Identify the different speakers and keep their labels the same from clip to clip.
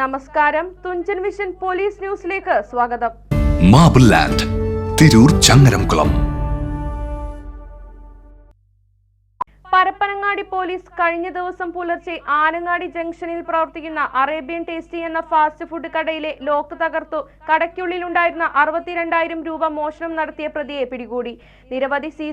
Speaker 1: നമസ്കാരം. Thunchan vision police ന്യൂസിലേക്ക് സ്വാഗതം.
Speaker 2: Marble land Tirur Changaramkulam.
Speaker 1: Parappanangadi police കഴിഞ്ഞ ദിവസം പുലർച്ചെ ആനങ്ങാടി ജംഗ്ഷനിൽ പ്രവർത്തിക്കുന്ന അറേബ്യൻ ടേസ്റ്റി എന്ന ഫാസ്റ്റ് ഫുഡ് കടയിലെ ലോക്ക് തകർത്തു. കടയ്ക്കുള്ളിലുണ്ടായിരുന്ന അറുപത്തിരണ്ടായിരം രൂപ മോഷണം നടത്തിയ പ്രതിയെ പിടികൂടി. നിരവധി സി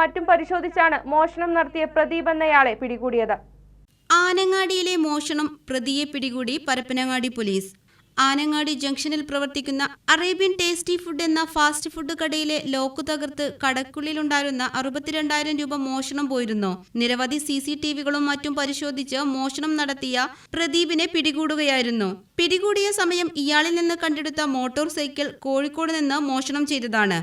Speaker 1: മറ്റും പരിശോധിച്ചാണ് മോഷണം നടത്തിയ പ്രദീപ് എന്നയാളെ പിടികൂടിയത്.
Speaker 3: ആനങ്ങാടിയിലെ മോഷണം പ്രതിയെ പിടികൂടി പരപ്പനങ്ങാടി പോലീസ്. ആനങ്ങാടി ജംഗ്ഷനിൽ പ്രവർത്തിക്കുന്ന അറേബ്യൻ ടേസ്റ്റി ഫുഡ് എന്ന ഫാസ്റ്റ് ഫുഡ് കടയിലെ ലോക്ക് തകർത്ത് കടക്കുള്ളിലുണ്ടായിരുന്ന അറുപത്തിരണ്ടായിരം രൂപ മോഷണം പോയിരുന്നു. നിരവധി സി സി ടി വികളും മറ്റും പരിശോധിച്ച് മോഷണം നടത്തിയ പ്രദീപിനെ പിടികൂടുകയായിരുന്നു. പിടികൂടിയ സമയം ഇയാളിൽ നിന്ന് കണ്ടെടുത്ത മോട്ടോർ സൈക്കിൾ കോഴിക്കോട് നിന്ന് മോഷണം ചെയ്തതാണ്.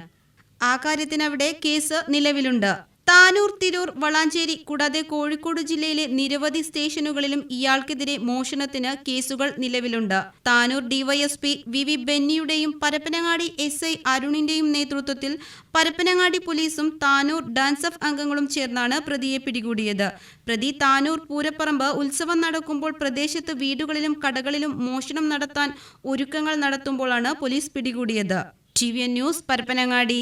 Speaker 3: ആ കാര്യത്തിനവിടെ കേസ് നിലവിലുണ്ട്. താനൂർ തിരൂർ വളാഞ്ചേരി കൂടാതെ കോഴിക്കോട് ജില്ലയിലെ നിരവധി സ്റ്റേഷനുകളിലും ഇയാൾക്കെതിരെ മോഷണത്തിന് കേസുകൾ നിലവിലുണ്ട്. താനൂർ ഡിവൈഎസ്പി വി വി ബെന്നിയുടെയും പരപ്പനങ്ങാടി എസ് ഐ അരുണിന്റെയും നേതൃത്വത്തിൽ പരപ്പനങ്ങാടി പോലീസും താനൂർ ഡാൻസ് ഓഫ് അംഗങ്ങളും ചേർന്നാണ് പ്രതിയെ പിടികൂടിയത്. പ്രതി താനൂർ പൂരപ്പറമ്പ് ഉത്സവം നടക്കുമ്പോൾ പ്രദേശത്ത് വീടുകളിലും കടകളിലും മോഷണം നടത്താൻ ഒരുക്കങ്ങൾ നടത്തുമ്പോഴാണ് പോലീസ് പിടികൂടിയത്. T V news Parappanangadi.